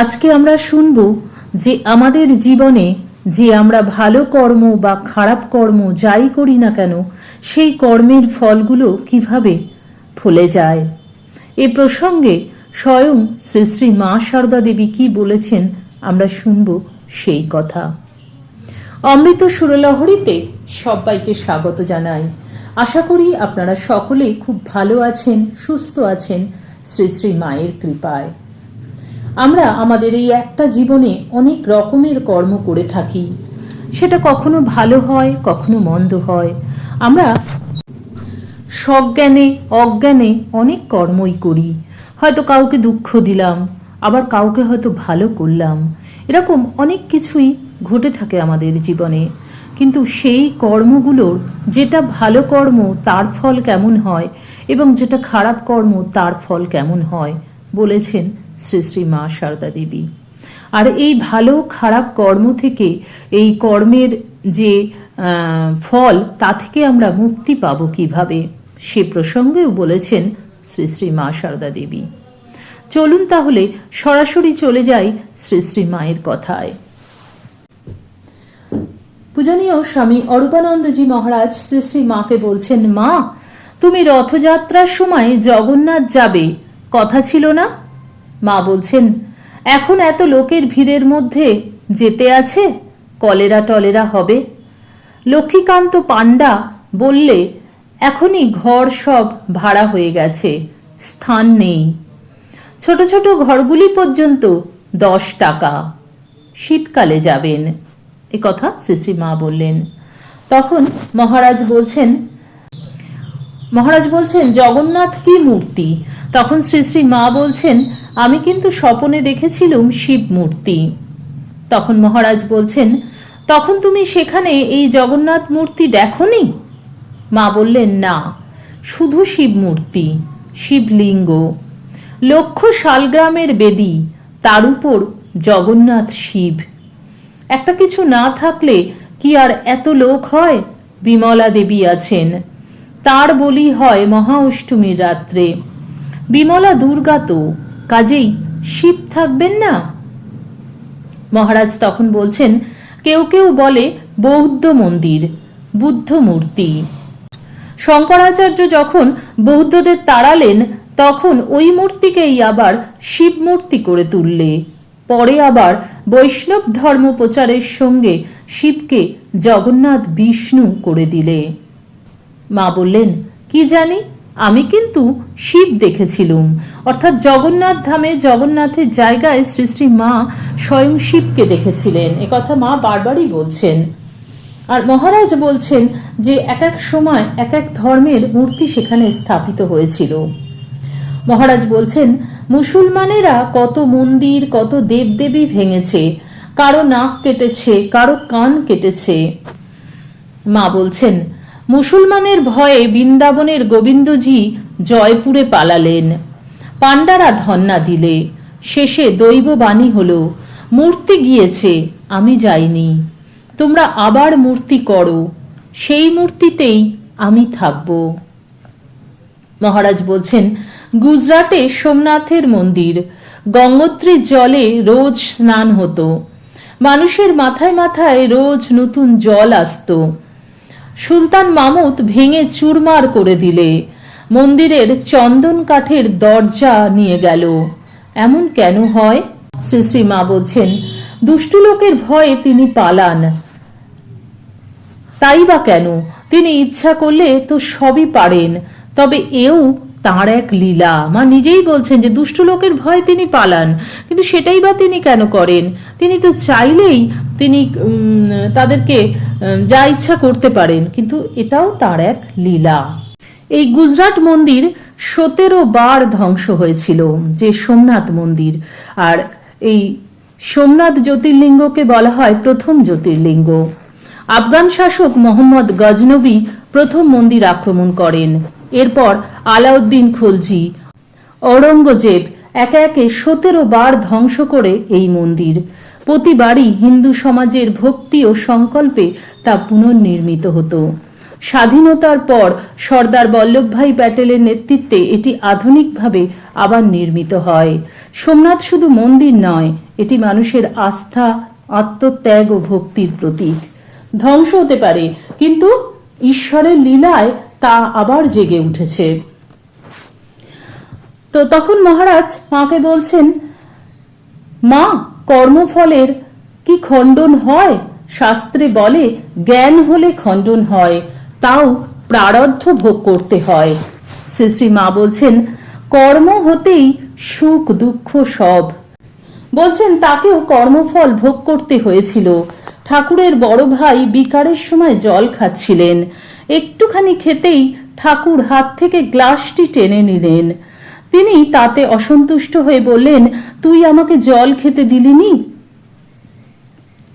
আজকে আমরা শুনব যে আমাদের জীবনে যে আমরা ভালো কর্ম বা খারাপ কর্ম যাই করি না কেন, সেই কর্মের ফলগুলো কীভাবে ফলে যায়? এ প্রসঙ্গে স্বয়ং শ্রী শ্রী মা সারদা দেবী কি বলেছেন আমরা শুনব সেই কথা। অমৃত সুরলহরীতে সবাইকে স্বাগত জানাই। আশা করি আপনারা সকলে খুব ভালো আছেন, সুস্থ আছেন শ্রী শ্রী মায়ের কৃপায়। আমরা আমাদের এই একটা জীবনে অনেক রকমের কর্ম করে থাকি। সেটা কখনো ভালো হয়, কখনো মন্দ হয়। আমরা সজ্ঞানে, অজ্ঞানে অনেক কর্মই করি। হয়তো কাউকে দুঃখ দিলাম, আবার কাউকে হয়তো ভালো করলাম। এরকম অনেক কিছুই ঘটে থাকে আমাদের জীবনে। কিন্তু সেই কর্মগুলোর যেটা ভালো কর্ম তার ফল কেমন হয় এবং যেটা খারাপ কর্ম তার ফল কেমন হয়, বলেছেন শ্রী শ্রী মা সারদা দেবী। আর এই ভালো খারাপ কর্ম থেকে, এই কর্মের যে ফল, তা থেকে আমরা মুক্তি পাবো কীভাবে? সে প্রসঙ্গেও বলেছেন শ্রী শ্রী মা সারদা দেবী। চলুন তাহলে সরাসরি চলে যাই শ্রী শ্রী মায়ের কথায়। পূজনীয় স্বামী অরূপানন্দজি মহারাজ শ্রী শ্রী মাকে বলছেন, মা, তুমি রথযাত্রার সময় জগন্নাথ যাবে। কথা ছিল না? মা বলছেন, এখন এত লোকের ভিড়ের মধ্যে যেতে আছে, কলেরা টলেরা হবে। লক্ষ্মীকান্ত পাণ্ডা বললে, এখনই ঘর সব ভাড়া হয়ে গেছে, স্থান নেই। ছোট ছোট ঘরগুলি পর্যন্ত দশ টাকা। শীতকালে যাবেন। এ কথা শ্রী মা বললেন। তখন মহারাজ বলছেন মহারাজ বলছেন, জগন্নাথ কি মূর্তি? তখন শ্রী শ্রী মা বলছেন আমি কিন্তু স্বপনে দেখেছিলাম শিব মূর্তি তখন মহারাজ বলছেন, তখন তুমি সেখানে এই জগন্নাথ মূর্তি দেখনি? মা বললেন, না, শুধু শিব মূর্তি শিবলিঙ্গ। লক্ষ শালগ্রামের বেদি, তার উপর জগন্নাথ শিব। একটা কিছু না থাকলে কি আর এত লোক হয়? বিমলা দেবী আছেন। তার বলি হয় মহা অষ্টমীর রাত্রে। বিমলা দুর্গা তো কাজেই শিব থাকবেন না? মহারাজ তখন বলছেন, কেউ কেউ বলে বৌদ্ধ মন্দির, বুদ্ধ মূর্তি। শঙ্করাচার্য যখন বৌদ্ধদের তাড়ালেন, তখন ওই মূর্তিকেই আবার শিব মূর্তি করে তুললে। পরে আবার বৈষ্ণব ধর্ম প্রচারের সঙ্গে শিবকে জগন্নাথ বিষ্ণু করে দিলে। মা বললেন, কি জানি? আমি কিন্তু শিব দেখেছিলুম। অর্থাৎ জগন্নাথ ধামে জগন্নাথের জায়গায় শ্রী শ্রী মা স্বয়ং শিবকে দেখেছিলেন। কথা মা বারবারই বলছেন। আর মহারাজ বলছেন যে এক এক সময় এক এক ধর্মের মূর্তি সেখানে স্থাপিত হয়েছিল। মহারাজ বলছেন, মুসলমানেরা কত মন্দির, কত দেবদেবী ভেঙেছে। কারও নাক কেটেছে, কারও কান কেটেছে। মা বলছেন মুসলমানের ভয়ে বৃন্দাবনের গোবিন্দজি জয়পুরে পালালেন। পাণ্ডারা ধন্না দিলে। শেষে দৈববাণী হলো, মূর্তি গিয়েছে, আমি যাইনি। তোমরা আবার মূর্তি করো, সেই মূর্তিতেই আমি থাকব। মহারাজ বলছেন, গুজরাটে সোমনাথের মন্দির। গঙ্গোত্রীর জলে রোজ স্নান হতো। মানুষের মাথায় মাথায় রোজ নতুন জল আসতো। সুলতান মামুদ ভেঙে চুরমার করে দিলে। মন্দিরের চন্দন কাঠের দরজা নিয়ে গেল। এমন কেন হয়? শ্রী শ্রী মা বলছেন, দুষ্টু লোকের ভয়ে তিনি পালান। তাই বা কেন? তিনি ইচ্ছা করলে তো সবই পারেন, তবে এও তাঁর এক লীলা। মা নিজেই বলছেন যে, দুষ্ট লোকের ভয় তিনি পালান। কিন্তু সেটাই বা তিনি কেন করেন? তিনি তো চাইলেই তিনি তাদেরকে যা ইচ্ছা করতে পারেন। কিন্তু এটাও তার এক লীলা। এই গুজরাট মন্দির সতেরো বার ধ্বংস হয়েছিল, যে সোমনাথ মন্দির। আর এই সোমনাথ জ্যোতির্লিঙ্গকে বলা হয় প্রথম জ্যোতির্লিঙ্গ। আফগান শাসক মোহাম্মদ গজনবী প্রথম মন্দির আক্রমণ করেন। এরপর আলাউদ্দিন খলজি। ঔরঙ্গজেব একে একে সতেরো বার ধ্বংস করে এই মন্দির। প্রতিবারই হিন্দু সমাজের ভক্তি ও সংকল্পে তা পুনর্নির্মিত হতো। স্বাধীনতার পর সর্দার বল্লভভাই প্যাটেলের নেতৃত্বে এটি আধুনিকভাবে আবার নির্মিত হয়। সোমনাথ শুধু মন্দির নয়, এটি মানুষের আস্থা, আত্মত্যাগ ও ভক্তির প্রতীক। ধ্বংস হতে পারে, কিন্তু ঈশ্বরের লীলায় তা আবার জেগে উঠেছে। তো তখন মহারাজ মাকে বলছেন, মা, কর্মফলের কি খণ্ডন হয়? শাস্ত্রে বলে, জ্ঞান হলে খণ্ডন হয়, তাও প্রারব্ধ ভোগ করতে হয়। শ্রী শ্রী মা বলছেন, কর্ম হতেই সুখ দুঃখ সব। বলছেন, তাকেও কর্মফল ভোগ করতে হয়েছিল। ঠাকুরের বড় ভাই বিকারের সময় জল খাচ্ছিলেন। একটুখানি খেতেই ঠাকুর হাত থেকে গ্লাসটি টেনে নিলেন। তিনি তাতে অসন্তুষ্ট হয়ে বললেন, তুই আমাকে জল খেতে দিলিনি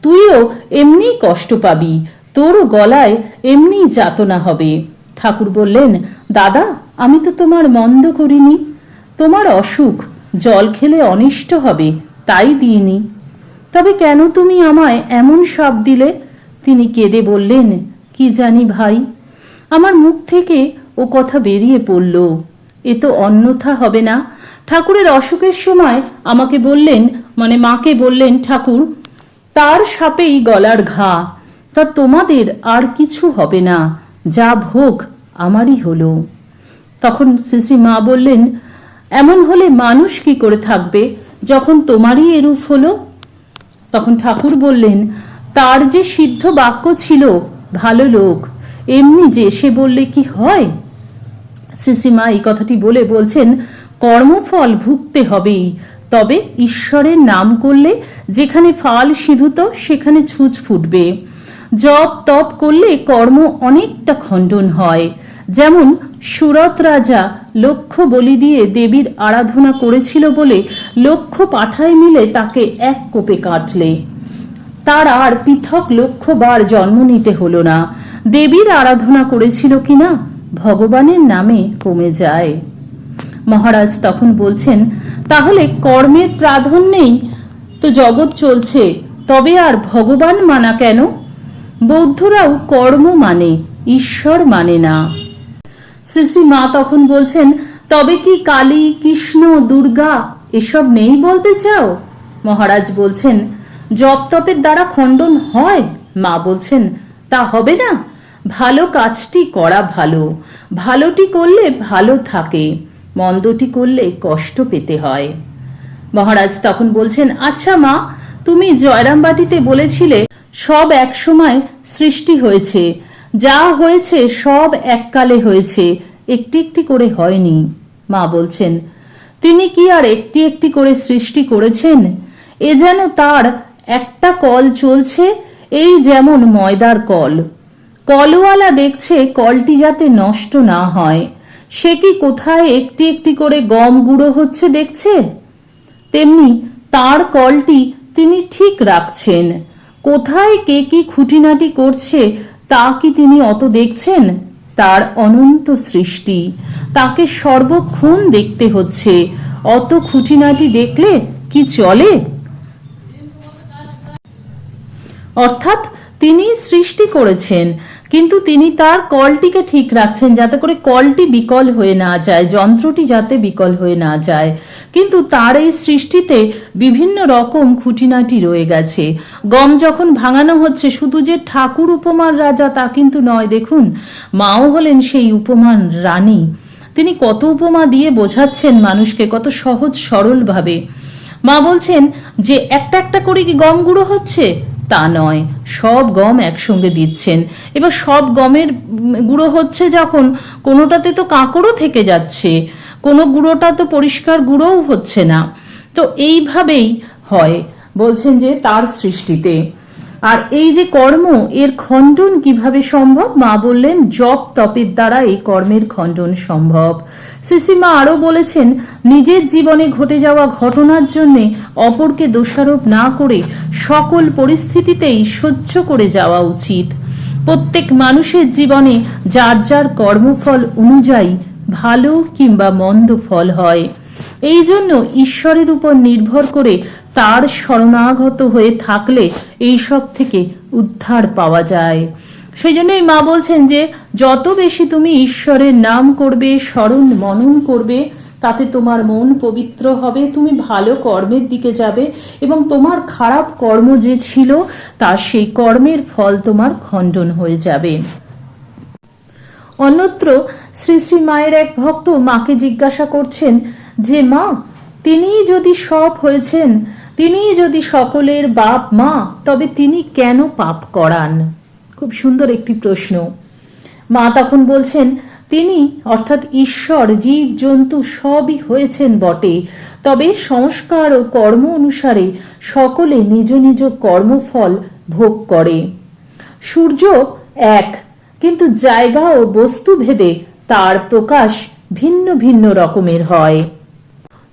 তুইও এমনি কষ্ট পাবি, তোরও গলায় এমনি যাতনা হবে। ঠাকুর বললেন, দাদা, আমি তো তোমার মন্দ করিনি। তোমার অসুখ জল খেলে অনিষ্ট হবে, তাই দিইনি। তবে কেন তুমি আমায় এমন সাপ দিলে? তিনি কেঁদে বললেন, কি জানি ভাই আমার মুখ থেকে ও কথা বেরিয়ে পড়ল। এ তো অন্যথা হবে না। ঠাকুরের অসুখের সময় আমাকে বললেন মানে মাকে বললেন, ঠাকুর, তার সাপেই গলার ঘা। তা তোমাদের আর কিছু হবে না। যা ভোগ, আমারই হলো। তখন শ্রী মা বললেন, এমন হলে মানুষ কি করে থাকবে যখন তোমারই এরূপ হলো? তখন ঠাকুর বললেন, তার যে সিদ্ধ বাক্য ছিল, ভালো লোক। এমনি যে সে বললে কি হয়? শ্রীশ্রীমা এই কথাটি বলে বলছেন, কর্মফল ভুগতে হবেই। তবে ঈশ্বরের নাম করলে যেখানে ফাল সিধুত, সেখানে ছুঁচ ফুটবে। জপ তপ করলে কর্ম অনেকটা খণ্ডন হয়। যেমন সুরত রাজা লক্ষ বলি দিয়ে দেবীর আরাধনা করেছিল বলে লক্ষ পাঠায় মিলে তাকে এক কোপে কাটলে। তার আর পৃথক লক্ষ্যবার জন্ম নিতে হলো না। দেবীর আরাধনা করেছিল কিনা ভগবানের নামে কমে যায়। মহারাজ তখন বলছেন, তাহলে কর্মের প্রাধান্যেই তো জগৎ চলছে, তবে আর ভগবান মানা কেন? বৌদ্ধরাও কর্ম মানে ঈশ্বর মানে না। শ্রী শ্রী মা তখন বলছেন, তবে কি কালী, কৃষ্ণ, দুর্গা এসব নেই বলতে চাও? মহারাজ বলছেন জপ তপের দ্বারা খণ্ডন হয়? মা বলছেন, তা হবে না। ভালো কাজটি করা ভালো, ভালোটি করলে ভালো থাকে, মন্দটি করলে কষ্ট পেতে হয়। মহারাজ তখন বলছেন আচ্ছা মা, তুমি জয়রামবাটিতে বলেছিলে, সব একসময় সৃষ্টি হয়েছে, যা হয়েছে সব এককালে হয়েছে, একটি একটি করে হয়নি। মা বলছেন, তিনি কি আর একটি একটি করে সৃষ্টি করেছেন? এ যেন তার একটা কল চলছে, এই যেমন ময়দার কল। কলওয়ালা দেখছে কলটি যাতে নষ্ট না হয়। সে কি কোথায় একটি একটি করে গম গুঁড়ো হচ্ছে দেখছে? তেমনি তার কলটি তিনি ঠিক রাখছেন। কোথায় কে কি খুঁটিনাটি করছে তা কি তিনি অত দেখছেন? তার অনন্ত সৃষ্টি। তাকে সর্বক্ষণ দেখতে হচ্ছে। অত খুঁটিনাটি দেখলে কি চলে? অর্থাৎ তিনি সৃষ্টি করেছেন। কিন্তু তিনি তার কলটিকে ঠিক রাখছেন যাতে করে কলটি বিকল হয়ে না যায়, যন্ত্রটি যাতে বিকল হয়ে না যায়। কিন্তু তার এই সৃষ্টিতে বিভিন্ন রকম খুঁটিনাটি রয়ে গেছে। গম যখন ভাঙানো হচ্ছে, শুধু যে ঠাকুর উপমার রাজা তা কিন্তু নয়, দেখুন, মাও হলেন সেই উপমান রানী। তিনি কত উপমা দিয়ে বোঝাচ্ছেন মানুষকে, কত সহজ সরলভাবে। মা বলছেন, যে একটা একটা করে কি গম গুঁড়ো হচ্ছে? তা নয়। সব গম একসঙ্গে দিচ্ছেন। এবার সব গমের গুঁড়ো হচ্ছে যখন, কোনোটাতে তো কাঁকড়ও থেকে যাচ্ছে, কোনো গুঁড়োটা তো পরিষ্কার গুঁড়োও হচ্ছে না। তো এইভাবেই হয়, বলছেন যে তার সৃষ্টিতে। আর এই যে কর্ম, এর খণ্ডন কীভাবে সম্ভব? মা বললেন, জপ তপের দ্বারা এই কর্মের খণ্ডন সম্ভব। শ্রীশ্রীমা আরও বলেছেন, নিজের জীবনে ঘটে যাওয়া ঘটনার জন্য অপরকে দোষারোপ না করে সকল পরিস্থিতিতেই সহ্য করে যাওয়া উচিত। প্রত্যেক মানুষের জীবনে যার যার কর্মফল অনুযায়ী ভালো কিংবা মন্দ ফল হয়। এই জন্য ঈশ্বরের উপর নির্ভর করে তার শরণাগত হয়ে থাকলে এই সব থেকে উদ্ধার পাওয়া যায়। সেই জন্যই মা বলছেন যে, যত বেশি তুমি ঈশ্বরের নাম করবে স্মরণ মনন করবে, তাতে তোমার মন পবিত্র হবে, তুমি ভালো কর্মের দিকে যাবে এবং তোমার খারাপ কর্ম যে ছিল তার সেই কর্মের ফল তোমার খণ্ডন হয়ে যাবে। অন্যত্র শ্রী শ্রী মায়ের এক ভক্ত মাকে জিজ্ঞাসা করছেন যে মা, তিনিই যদি সব হয়েছেন, তিনিই যদি সকলের বাপ মা, তবে তিনি কেন পাপ করান? খুব সুন্দর একটি প্রশ্ন। মা তখন বলছেন, তিনি, অর্থাৎ ঈশ্বর জীব জন্তু সবই হয়েছেন বটে। তবে সংস্কার ও কর্ম অনুসারে সকলে নিজ নিজ কর্মফল ভোগ করে। সূর্য এক, কিন্তু জায়গা ও বস্তু ভেদে তার প্রকাশ ভিন্ন ভিন্ন রকমের হয়।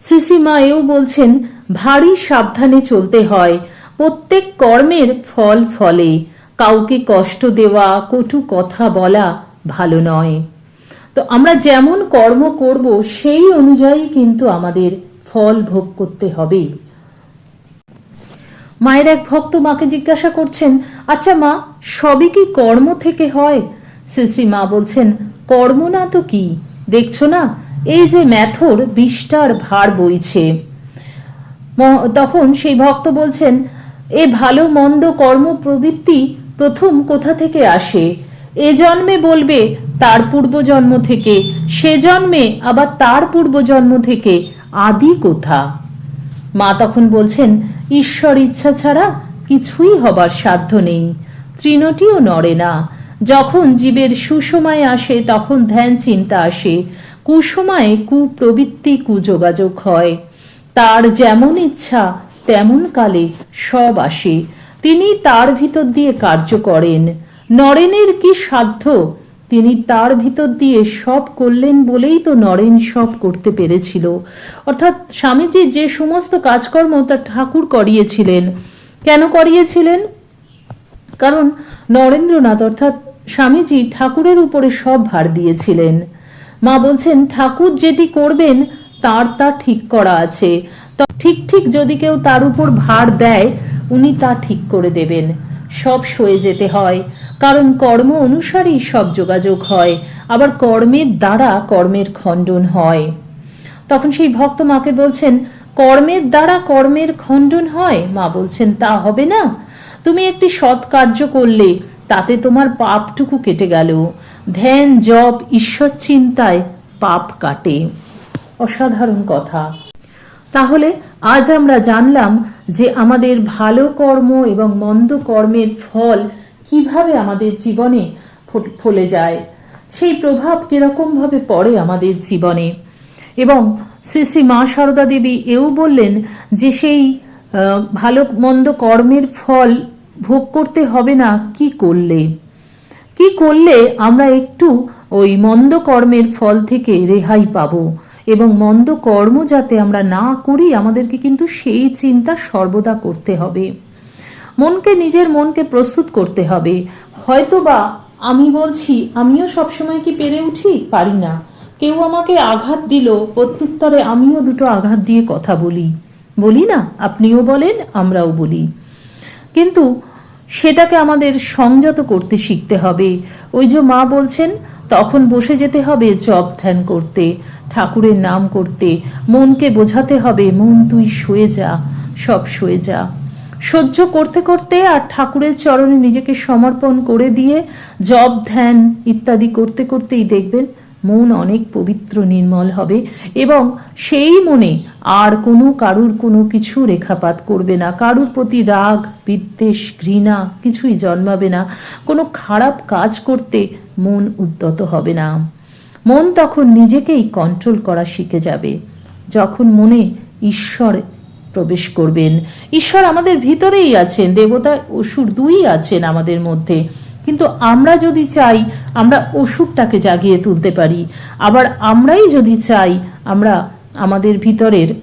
শ্রীশ্রীমা এও বলছেন, ভারী সাবধানে চলতে হয়। প্রত্যেক কর্মের ফল ফলে। কাউকে কষ্ট দেওয়া, কটু কথা বলা ভালো নয়। তো আমরা যেমন কর্ম করব, সেই অনুযায়ী কিন্তু আমাদের ফল ভোগ করতে হবে। মায়ের এক ভক্ত মাকে জিজ্ঞাসা করছেন আচ্ছা মা, সবই কি কর্ম থেকে হয়? শ্রী শ্রী মা বলছেন, কর্ম না তো কি? দেখছ না এই যে ম্যাথর বিষ্টার ভার বইছে। তখন সেই ভক্ত বলছেন, এ ভালো মন্দ কর্ম প্রবৃত্তি প্রথম কোথা থেকে আসে? এ জন্মে বলবে তার পূর্বজন্ম থেকে, সে জন্মে আবার তার পূর্বজন্ম থেকে, আদি কোথা? মা তখন বলছেন, ঈশ্বর ইচ্ছা ছাড়া কিছুই হবার সাধ্য নেই, তৃণটিও নড়ে না। যখন জীবের সুসময় আসে, তখন ধ্যান চিন্তা আসে। কুসময়ে কুপ্রবৃত্তি, কুযোগাযোগ হয়। তার যেমন ইচ্ছা, তেমন কালে সব আসে। তিনি তার ভিতর দিয়ে কার্য করেন। নরেনের কি সাধ্য? তিনি তার ভিতর দিয়ে সব করলেন বলেই তো নরেন সব করতে পেরেছিল। অর্থাৎ স্বামীজি যে সমস্ত কাজকর্ম তার ঠাকুর করিয়েছিলেন। কেন করিয়েছিলেন? কারণ নরেন্দ্রনাথ অর্থাৎ স্বামীজি ঠাকুরের উপরে সব ভার দিয়েছিলেন। মা বলছেন, ঠাকুর যেটি করবেন, তার তা ঠিক করা আছে। ঠিক ঠিক যদি কেউ তার উপর ভার দেয়, উনি তা ঠিক করে দেবেন। সব সয়ে যেতে হয়। কারণ কর্ম অনুসারেই সব যোগাযোগ হয়। আবার কর্মের দ্বারা কর্মের খণ্ডন হয়। তখন সেই ভক্ত মাকে বলছেন, কর্মের দ্বারা কর্মের খণ্ডন হয়? মা বলছেন, তা হবে না। তুমি একটি সৎ কার্য করলে তাতে তোমার পাপটুকু কেটে গেল। ধ্যান, জপ, ঈশ্বর চিন্তায় পাপ কাটে। অসাধারণ কথা। তাহলে আজ আমরা জানলাম যে আমাদের ভালো কর্ম এবং মন্দ কর্মের ফল কীভাবে আমাদের জীবনে ফলে যায়, সেই প্রভাব কিরকমভাবে পড়ে আমাদের জীবনে। এবং শ্রী শ্রী মা সারদা দেবী এও বললেন যে সেই ভালো মন্দ কর্মের ফল ভোগ করতে হবে না, কি করলে? কি করলে আমরা একটু ওই মন্দ কর্মের ফল থেকে রেহাই পাবো? এবং মন্দ কর্ম যাতে আমরা না করি, আমাদেরকে কিন্তু সেই চিন্তা সর্বদা করতে হবে। মনকে, নিজের মনকে প্রস্তুত করতে হবে। হয়তোবা আমি বলছি, আমিও সবসময় কি পেরে উঠি? পারি না। কেউ আমাকে আঘাত দিল, প্রত্যুত্তরে আমিও দুটো আঘাত দিয়ে কথা বলি। বলি না? আপনিও বলেন, আমরাও বলি। কিন্তু সেটাকে আমাদের সংযত করতে শিখতে হবে। ওই যে মা বলছেন, তখন বসে যেতে হবে জপ ধ্যান করতে, ঠাকুরের নাম করতে, মনকে বোঝাতে হবে, মন তুই শুয়ে যা, সব শুয়ে যা। সহ্য করতে করতে আর ঠাকুরের চরণে নিজেকে সমর্পণ করে দিয়ে জপ ধ্যান ইত্যাদি করতে করতেই দেখবেন মন অনেক পবিত্র নির্মল হবে এবং সেই মনে আর কোনো কারুর কোনো কিছু রেখাপাত করবে না। কারুর প্রতি রাগ, বিদ্বেষ, ঘৃণা কিছুই জন্মাবে না। কোনো খারাপ কাজ করতে মন উদ্যত হবে না। মন তখন নিজেকেই কন্ট্রোল করা শিখে যাবে। যখন মনে ঈশ্বর প্রবেশ করবেন, ঈশ্বর আমাদের ভিতরেই আছেন, দেবতা, অসুর দুই আছেন আমাদের মধ্যে। কিন্তু আমরা যদি চাই, আমরা অসুরটাকে জাগিয়ে তুলতে পারি। আবার আমরাই যদি চাই, আমরা আমাদের ভিতরের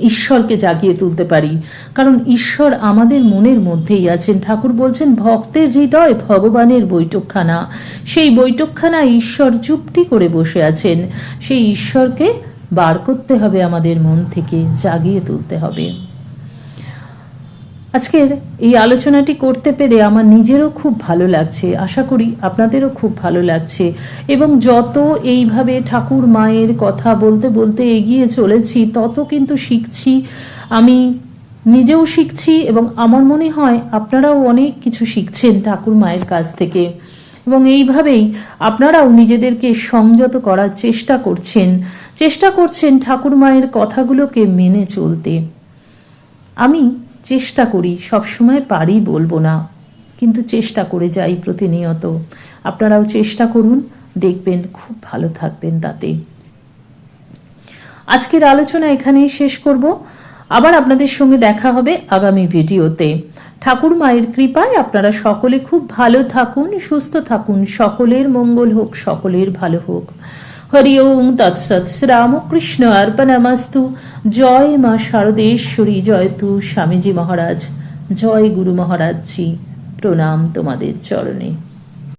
ঈশ্বরকে জাগিয়ে তুলতে পারি। কারণ ঈশ্বর আমাদের মনের মধ্যেই আছেন। ঠাকুর বলছেন, ভক্তের হৃদয় ভগবানের বৈঠকখানা। সেই বৈঠকখানা ঈশ্বর চুপটি করে বসে আছেন। সেই ঈশ্বরকে বার করতে হবে আমাদের মন থেকে, জাগিয়ে তুলতে হবে। আজকের এই আলোচনাটি করতে পেরে আমার নিজেরও খুব ভালো লাগছে। আশা করি আপনাদেরও খুব ভালো লাগছে। এবং যত এইভাবে ঠাকুর মায়ের কথা বলতে বলতে এগিয়ে চলেছি, তত কিন্তু শিখছি। আমি নিজেও শিখছি এবং আমার মনে হয় আপনারাও অনেক কিছু শিখছেন ঠাকুর মায়ের কাছ থেকে। এবং এইভাবেই আপনারাও নিজেদেরকে সংযত করার চেষ্টা করছেন। চেষ্টা করছেন ঠাকুর মায়ের কথাগুলোকে মেনে চলতে। আমি চেষ্টা করি, সবসময় পারি বলব না। কিন্তু চেষ্টা করে যাই প্রতিনিয়ত। আপনারাও চেষ্টা করুন, দেখবেন খুব ভালো থাকবেন তাতে। আজকের আলোচনা এখানেই শেষ করব। আবার আপনাদের সঙ্গে দেখা হবে আগামী ভিডিওতে। ঠাকুর মায়ের কৃপায় আপনারা সকলে খুব ভালো থাকুন, সুস্থ থাকুন, সকলের মঙ্গল হোক, সকলের ভালো হোক। হরি ওম তৎসৎ রামকৃষ্ণ অর্পণামাস্তু। জয় মা শারদেশ্বরী, জয় তু স্বামীজি মহারাজ। জয় গুরু মহারাজজি, প্রণাম তোমাদের চরণে।